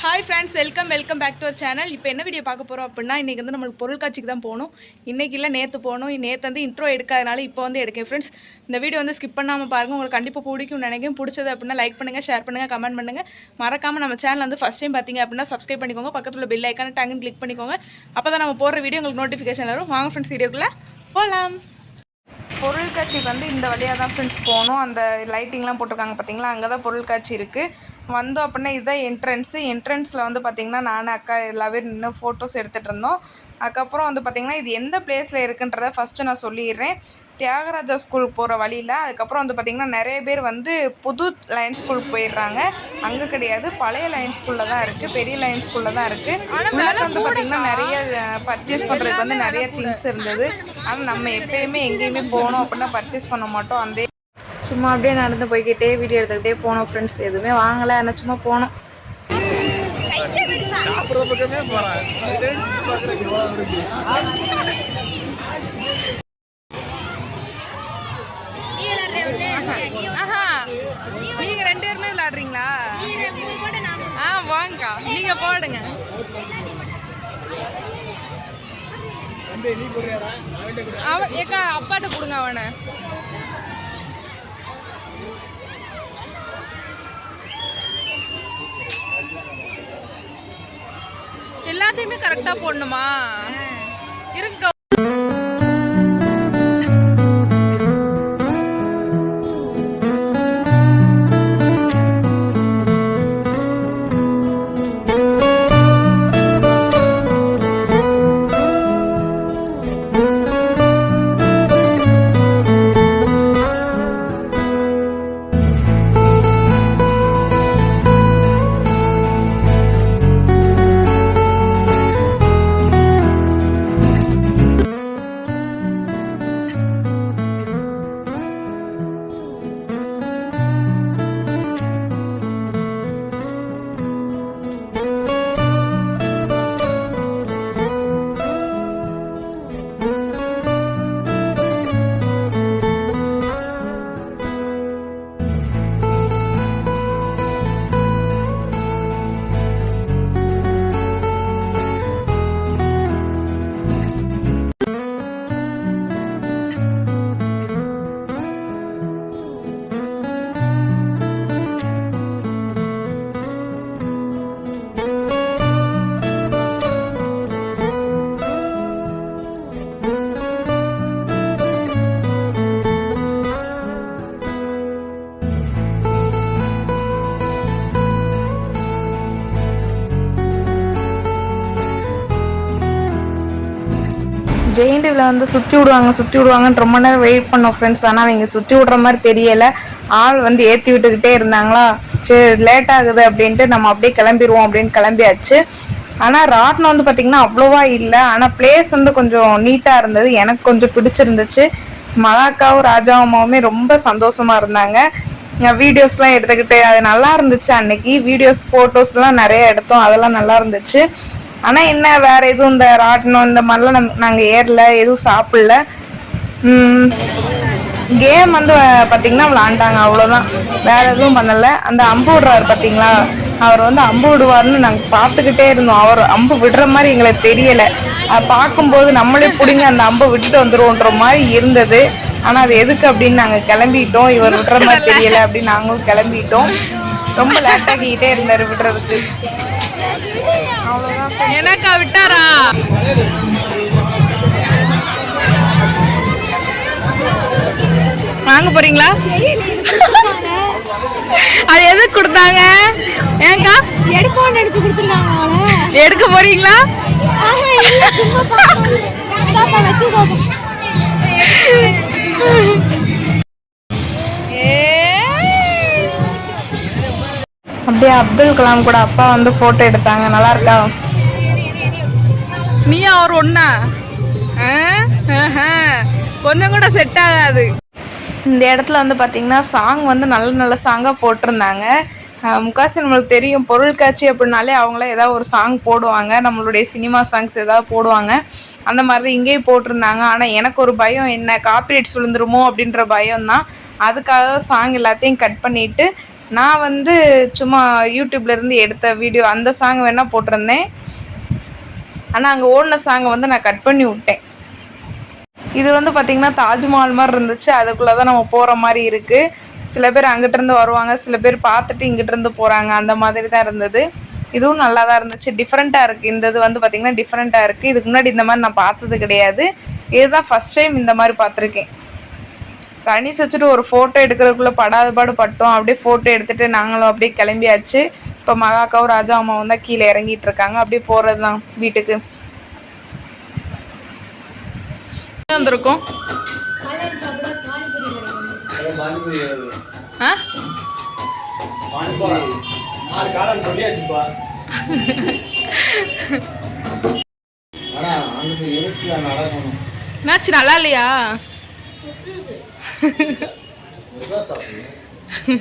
Hi friends welcome welcome back to our channel இப்போ என்ன video பார்க்க போகிறோம் அப்படின்னா இன்றைக்கி வந்து நம்மளுக்கு பொருள் காட்சிக்கு தான் போகணும். இன்றைக்கி இல்லை நேற்று போகணும். நேற்று வந்து இன்ட்ரோ எடுக்காதனால இப்போ வந்து எடுக்கேன். ஃப்ரெண்ட்ஸ் இந்த வீடியோ வந்து ஸ்கிப் பண்ணாமல் பாருங்கள் உங்களுக்கு கண்டிப்பாக பிடிக்கும் நினைக்கிறேன். பிடிச்சது அப்படின்னா லைக் பண்ணுங்கள் ஷேர் பண்ணுங்கள் கமெண்ட் பண்ணுங்கள் மறக்காமல் நம்ம சேனல் வந்து ஃபஸ்ட் டைம் பார்த்தீங்க அப்படின்னா சப்ஸ்கிரைப் பண்ணிக்கோங்க. பக்கத்தில் உள்ள பெல் ஐக்கான டங்குன்னு கிளிக் பண்ணிக்கோங்க. அப்போ தான் நம்ம போடுற வீடியோ உங்களுக்கு நோட்டிஃபிகேஷன் வரும். வாங்க ஃப்ரெண்ட்ஸ் வீடியோக்குள்ளே போகலாம் பொருட்காட்சிக்கு வந்து இந்த வழியாக தான் ஃப்ரெண்ட்ஸ் போகணும். அந்த லைட்டிங்லாம் போட்டிருக்காங்க பார்த்தீங்களா அங்கே தான் பொருட்காட்சி இருக்குது வந்தோம் அப்படின்னா இதுதான் என்ட்ரன்ஸு என்ட்ரன்ஸில் வந்து பார்த்திங்கன்னா நான் அக்கா எல்லாமே நின்று ஃபோட்டோஸ் எடுத்துகிட்டு இருந்தோம். அதுக்கப்புறம் வந்து பார்த்திங்கன்னா இது எந்த பிளேஸில் இருக்குன்றத ஃபஸ்ட்டு நான் சொல்லிடுறேன். தியாகராஜா ஸ்கூலுக்கு போகிற வழியில் அதுக்கப்புறம் வந்து பார்த்திங்கன்னா நிறைய பேர் வந்து புது லைன் ஸ்கூலுக்கு போயிடுறாங்க. அங்கே கிடையாது பழைய லைன் ஸ்கூலில் தான் இருக்குது பெரிய லைன் ஸ்கூலில் தான் இருக்குது உள்ளே வந்து பார்த்திங்கன்னா நிறைய பர்ச்சேஸ் பண்ணுறதுக்கு வந்து நிறைய திங்ஸ் இருந்தது. ஆனால் நம்ம எப்பயுமே எங்கேயுமே போனோம் அப்படின்னா பர்ச்சேஸ் பண்ண மாட்டோம். அந்த சும்மா அப்படியே நடந்து போய்கிட்டே வீடியோ எடுத்துக்கிட்டே போனோம் ஃப்ரெண்ட்ஸ் எதுவுமே வாங்கலை ஆனால் சும்மா போனோம். ஆஹா. நீங்க ரெண்டு பேருமே விளையாடுறீங்களா? ஆ வாங்கக்கா. நீங்க போடுங்க. அவன் ஏக்கா அப்பாட்ட கொடுங்க அவனை. எல்லாத்தையுமே கரெக்டா போடணுமா? இருங்க ஜெயிண்டில் வந்து சுற்றி விடுவாங்க சுற்றி விடுவாங்கன்னு ரொம்ப நேரம் வெயிட் பண்ணோம் ஃப்ரெண்ட்ஸ் ஆனால் அவங்க சுற்றி விடுற மாதிரி தெரியலை. ஆள் வந்து ஏற்றி விட்டுக்கிட்டே இருந்தாங்களா? சரி லேட் ஆகுது அப்படின்ட்டு நம்ம அப்படியே கிளம்பிடுவோம் அப்படின்னு கிளம்பியாச்சு. ஆனால் ராட்னம் வந்து பார்த்திங்கன்னா அவ்வளோவா இல்லை. ஆனால் பிளேஸ் வந்து கொஞ்சம் நீட்டாக இருந்தது. எனக்கு கொஞ்சம் பிடிச்சிருந்துச்சு. மலாக்காவும் ராஜாவுமாவுமே ரொம்ப சந்தோஷமாக இருந்தாங்க. வீடியோஸ்லாம் எடுத்துக்கிட்டு அது நல்லா இருந்துச்சு அன்னைக்கு. வீடியோஸ் ஃபோட்டோஸ்லாம் நிறைய எடுத்தோம். அதெல்லாம் நல்லா இருந்துச்சு. ஆனால் என்ன வேற எதுவும் இந்த ராட்டினம் இந்த மாதிரிலாம் நம் நாங்கள் ஏறல எதுவும் சாப்பிடல. கேம் வந்து பார்த்திங்கன்னா பார்த்தீங்கன்னா விளாண்டாங்க அவ்வளோதான் வேற எதுவும் பண்ணலை. அந்த அம்பு விடுறாரு பார்த்தீங்களா அவர் வந்து அம்பு விடுவார்னு நாங்கள் பார்த்துக்கிட்டே இருந்தோம். அவர் அம்பு விடுற மாதிரி எங்களுக்கு தெரியலை. அதை பார்க்கும்போது நம்மளே பிடிங்க அந்த அம்பை விட்டுட்டு வந்துடுவோன்ற மாதிரி இருந்தது. ஆனால் அது எதுக்கு அப்படின்னு நாங்கள் கிளம்பிட்டோம். இவர் விடுற மாதிரி தெரியலை அப்படின்னு நாங்களும் கிளம்பிட்டோம். ரொம்ப லேட்டாகிக்கிட்டே இருந்தார் விடுறதுக்கு. அவ்வளோதான் எனக்கா விட்டாரா? வாங்க போறீங்களா? அது எதுக்கு கொடுத்தாங்க? ஏங்கா? எடுப்போம்னு நினைச்சு கொடுத்துருக்காங்க. எடுக்க போறீங்களா? அப்படியே அப்துல் கலாம் கூட அப்பா வந்து போட்டோ எடுத்தாங்க. நல்லா இருக்கா? நீ அவர்? ஆஹா. கொஞ்சம் கூட செட் ஆகாது. இந்த இடத்துல வந்து பார்த்தீங்கன்னா சாங் வந்து நல்ல நல்ல சாங்காக போட்டிருந்தாங்க. முக்காசி நம்மளுக்கு தெரியும் பொருட்காட்சி அப்படின்னாலே அவங்களே ஏதாவது ஒரு சாங் போடுவாங்க. நம்மளுடைய சினிமா சாங்ஸ் ஏதாவது போடுவாங்க. அந்த மாதிரி இங்கேயும் போட்டிருந்தாங்க. ஆனால் எனக்கு ஒரு பயம் என்ன? காப்பிரைட்ஸ் விழுந்துருமோ அப்படின்ற பயம் தான். அதுக்காக சாங் எல்லாத்தையும் கட் பண்ணிவிட்டு நான் வந்து சும்மா யூடியூப்லேருந்து எடுத்த வீடியோ அந்த சாங் வேணால் போட்டிருந்தேன். ஆனால் அங்கே ஓடின சாங்கை வந்து நான் கட் பண்ணி விட்டேன். இது வந்து பார்த்திங்கன்னா தாஜ்மஹால் மாதிரி இருந்துச்சு. அதுக்குள்ளே தான் நம்ம போகிற மாதிரி இருக்குது சில பேர் அங்கிட்டிருந்து வருவாங்க. சில பேர் பார்த்துட்டு இங்கிட்டிருந்து போகிறாங்க அந்த மாதிரி தான் இருந்தது. இதுவும் நல்லா தான் இருந்துச்சு டிஃப்ரெண்ட்டாக இருக்குது இந்த இது வந்து பார்த்திங்கன்னா டிஃப்ரெண்ட்டாக இருக்குது இதுக்கு முன்னாடி இந்த மாதிரி நான் பார்த்தது கிடையாது. இதுதான் ஃபஸ்ட் டைம் இந்த மாதிரி பார்த்துருக்கேன். ரனி வச்சுட்டு ஒரு ஃபோட்டோ எடுக்கிறதுக்குள்ளே படாத பாடு பட்டோம். அப்படியே ஃபோட்டோ எடுத்துகிட்டு நாங்களும் அப்படியே கிளம்பியாச்சு. இப்போ மகாக்காவும் ராஜா அம்மாவும் தான் கீழே இறங்கிட்டு இருக்காங்க. அப்படியே போகிறது தான் வீட்டுக்கு. வந்திருக்கோம். ஆ? என்னாச்சு நல்லா இல்லையா? Ну, да, сам, да?